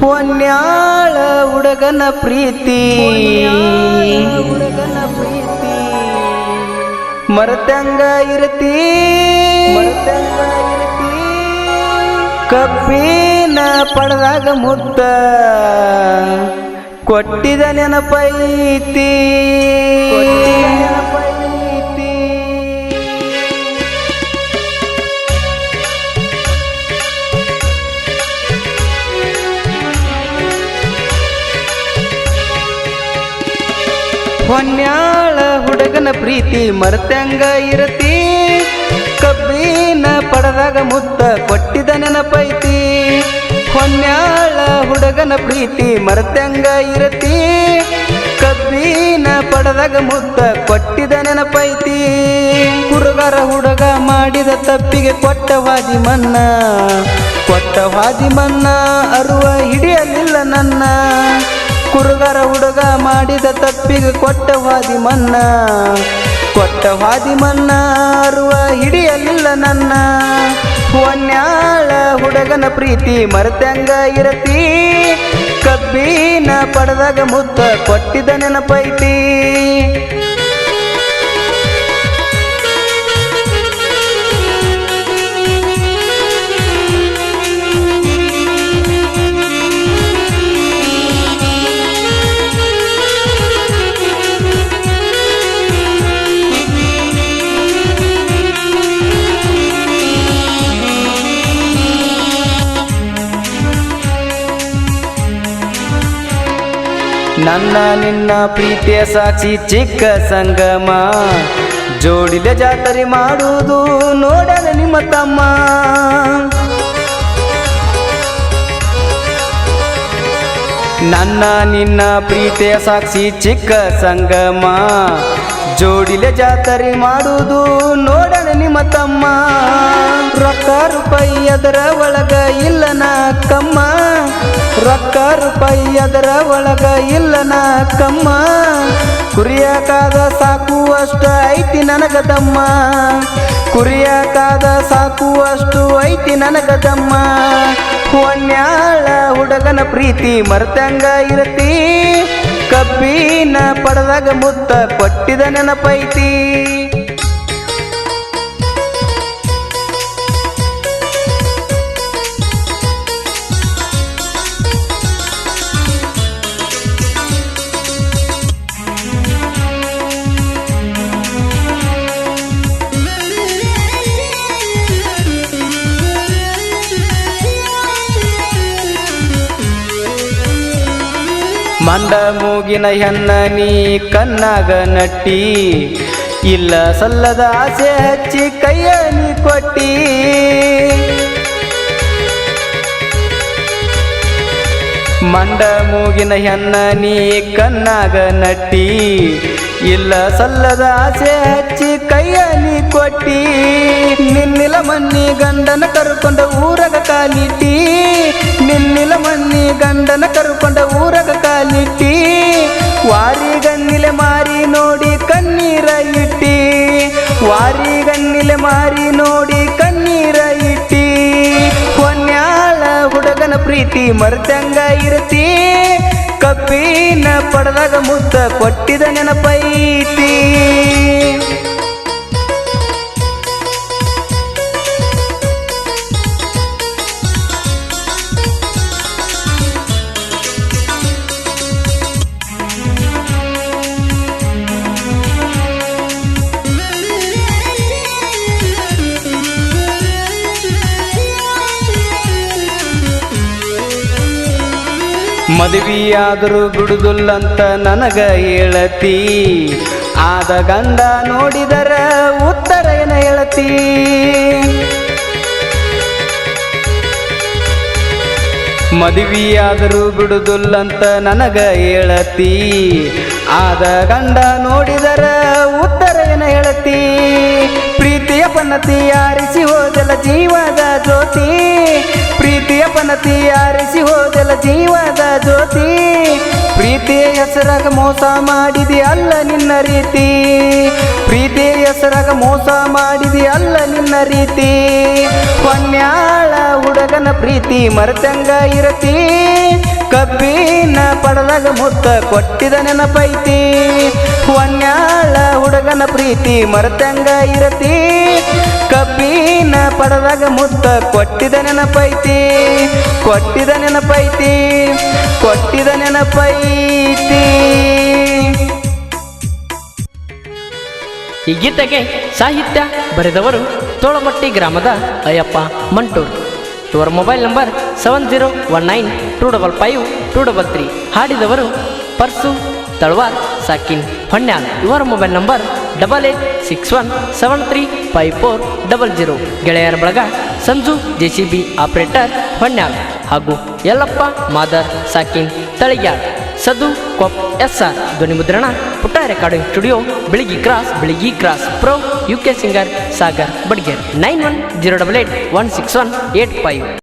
ಹೊನ್ಯಾಳ ಹುಡುಗನ ಪ್ರೀತಿ. ಹುಡುಗನ ಪ್ರೀತಿ ಮರತಂಗ ಇರತಿ. ಕಬ್ಬಿನ ಪಡೆದಾಗ ಮುತ್ತ ಕೊಟ್ಟಿದ ನೆನಪೈತಿ. ಹೊನ್ಯಾಳ ಹುಡುಗನ ಪ್ರೀತಿ ಮರತಂಗ ಇರತಿ. ಕಬ್ಬಿನ ಪಡದಾಗ ಮುತ್ತ ಕೊಟ್ಟಿದ ಹುಡುಗನ ಪ್ರೀತಿ ಮರತ್ಯಂಗ ಇರತಿ. ಕಬ್ಬಿನ ಪಡೆದಾಗ ಮುತ್ತ ಕೊಟ್ಟಿದ ನೆನಪೈತಿ. ಕುರುಗರ ಹುಡುಗ ಮಾಡಿದ ತಪ್ಪಿಗೆ ಕೊಟ್ಟ ವಾದಿ ಮನ್ನ. ಕೊಟ್ಟ ವಾದಿ ಮನ್ನ, ಅರುವ ಹಿಡಿಯಲಿಲ್ಲ ನನ್ನ. ಕುರುಗರ ಹುಡುಗ ಮಾಡಿದ ತಪ್ಪಿಗೆ ಕೊಟ್ಟ ವಾದಿ ಮನ್ನ. ಕೊಟ್ಟ ವಾದಿ ಮನ್ನ, ಅರುವ ಹಿಡಿಯಲಿಲ್ಲ ನನ್ನ. ಹೊನ್ಯಾಳ ಹುಡುಗನ ಪ್ರೀತಿ ಮರೆತಂಗ ಇರತಿ. ಕಬ್ಬಿನ ಪಡೆದಾಗ ಮುತ್ತ ಕೊಟ್ಟಿದ ನೆನಪೈತಿ. ನನ್ನ ನಿನ್ನ ಪ್ರೀತಿಯ ಸಾಕ್ಷಿ ಚಿಕ್ಕ ಸಂಗಮ. ಜೋಡಿದ ಜಾತ್ರೆ ಮಾಡುವುದು ನೋಡಲ ನಿಮ್ಮ ತಮ್ಮ. ನನ್ನ ನಿನ್ನ ಪ್ರೀತಿಯ ಸಾಕ್ಷಿ ಚಿಕ್ಕ ಸಂಗಮ. ಜೋಡಿಲೆ ಜಾತ್ರೆ ಮಾಡುವುದು ನೋಡಣ ನಿಮ್ಮ ತಮ್ಮ. ರೊಕ್ಕ ರೂಪಾಯಿ ಅದರ ಒಳಗ ಇಲ್ಲನ ಕಮ್ಮ ರೊಕ್ಕ ರೂಪಾಯಿ ಅದರ ಒಳಗ ಇಲ್ಲನ ಕಮ್ಮ. ಕುರಿಯಕಾದ ಸಾಕುವಷ್ಟು ಐತಿ ನನಗದಮ್ಮ ಕುರಿಯಕಾದ ಸಾಕುವಷ್ಟು ಐತಿ ನನಗದಮ್ಮ ಹೊನ್ಯಾಳ ಹುಡುಗನ ಪ್ರೀತಿ ಮರ್ತಂಗ ಇರತಿ. ಕಬ್ಬಿನ ಪಡೆದಾಗ ಮುತ್ತ ಕೊಟ್ಟಿದ ನೆನಪೈತಿ. ಮಂಡ ಮೂಗಿನ ಹೆಣ್ಣ ನೀ ಕನ್ನಾಗ ನಟ್ಟಿ. ಇಲ್ಲ ಸಲ್ಲದ ಆಸೆ ಹಚ್ಚಿ ಕೈಯ ನೀ ಕೊಟ್ಟಿ. ಮಂಡ ಮೂಗಿನ ಹೆಣ್ಣ ನೀ ಕನ್ನಾಗ ನಟ್ಟಿ. ಇಲ್ಲ ಸಲ್ಲದ ಆಸೆ ಹಚ್ಚಿ ಕೈಯ ನೀ ಕೊಟ್ಟಿ. ನಿನ್ನಿಲ ಮನ್ನಿ ಗಂಡನ ಕರ್ಕೊಂಡ ಊರಗ ಕಾಲಿಟ್ಟಿ. ನಿನ್ನಿಲ ಮನ್ನಿ ಗಂಡನ ಕರ್ಕೊಂಡ ಮಾರಿ ನೋಡಿ ಕಣ್ಣೀರ ಇಟ್ಟಿ. ಹೊನ್ಯಾಳ ಹುಡುಗನ ಪ್ರೀತಿ ಮರ್ತಂಗ ಇರತಿ ಕಪ್ಪಿನ ಪಡೆದಾಗ ಮುತ್ತ ಕೊಟ್ಟಿದ ನೆನಪೈತಿ. ಮದುವೆಯಾದರೂ ಬಿಡುದುಲ್ಲಂತ ನನಗ ಹೇಳತಿ. ಆದ ಗಂಡ ನೋಡಿದರ ಉತ್ತರ ಏನ ಹೇಳತಿ? ಮದುವೆಯಾದರೂ ಬಿಡುದುಲ್ಲಂತ ನನಗ ಹೇಳತಿ. ಆದ ಗಂಡ ನೋಡಿದರ ಉತ್ತರ ಏನ ಹೇಳತಿ? ಪನತಿ ಆರಿಸಿ ಹೋದೆಲ ಜೀವದ ಜ್ಯೋತಿ. ಪ್ರೀತಿಯ ಪನತಿ ಆರಿಸಿ ಹೋದೆಲ್ಲ ಜೀವದ ಜ್ಯೋತಿ. ಪ್ರೀತಿಯ ಹೆಸರಾಗ ಮೋಸ ಮಾಡಿದಿ ಅಲ್ಲ ನಿನ್ನ ರೀತಿ. ಪ್ರೀತಿಯ ಹೆಸರಾಗ ಮೋಸ ಮಾಡಿದಿ ಅಲ್ಲ ನಿನ್ನ ರೀತಿ. ಕೊನ್ಯಾಳ ಹುಡುಗನ ಪ್ರೀತಿ ಮರತಂಗ ಇರತಿ. ಕಬ್ಬಿನ ಪಡದಾಗ ಮುತ್ತ ಕೊಟ್ಟಿದ ನೆನಪೈತಿ. ಹೊನ್ಯಾಳ ಹುಡುಗನ ಪ್ರೀತಿ ಮರತಂಗ ಇರತಿ. ಕಬ್ಬಿನ ಪಡದಾಗ ಮುತ್ತ ಕೊಟ್ಟಿದ ನೆನಪೈತಿ. ಕೊಟ್ಟಿದ ನೆನಪೈತಿ. ಕೊಟ್ಟಿದ ನೆನಪೈತಿ. ಈ ಗೀತೆಗೆ ಸಾಹಿತ್ಯ ಬರೆದವರು ತೋಳಮಟ್ಟಿ ಗ್ರಾಮದ ಅಯ್ಯಪ್ಪ ಮಂಟೂರ್. ಇವರ mobile number seven zero one nine two double five two double three. ಹಾಡಿದವರು Parsu, Talwar, ಸಾಕಿನ್ ಹೊನ್ಯಾಲ್ ಇವರ mobile number double eight six one seven three five four double zero. ಗೆಳೆಯರ ಬಳಗ Sanju J C B operator Honyal ಹಾಗೂ ಯಲ್ಲಪ್ಪ, ಮಾದರ್, ಸಾಕಿನ್, ತಳಿಗ್ಯಾಳ್. ಸದ್ದು ಕೊಪ್ ಎಸ್ ಆರ್ ಧ್ವನಿ ಮುದ್ರಣ ಪುಟ್ಟ recording studio ಬೆಳಿಗ್ಗೆ ಕ್ರಾಸ್ ಬೆಳಿಗ್ಗೆ cross pro U K singer Sagar Badgere. Nine one zero double eight one six one eight five.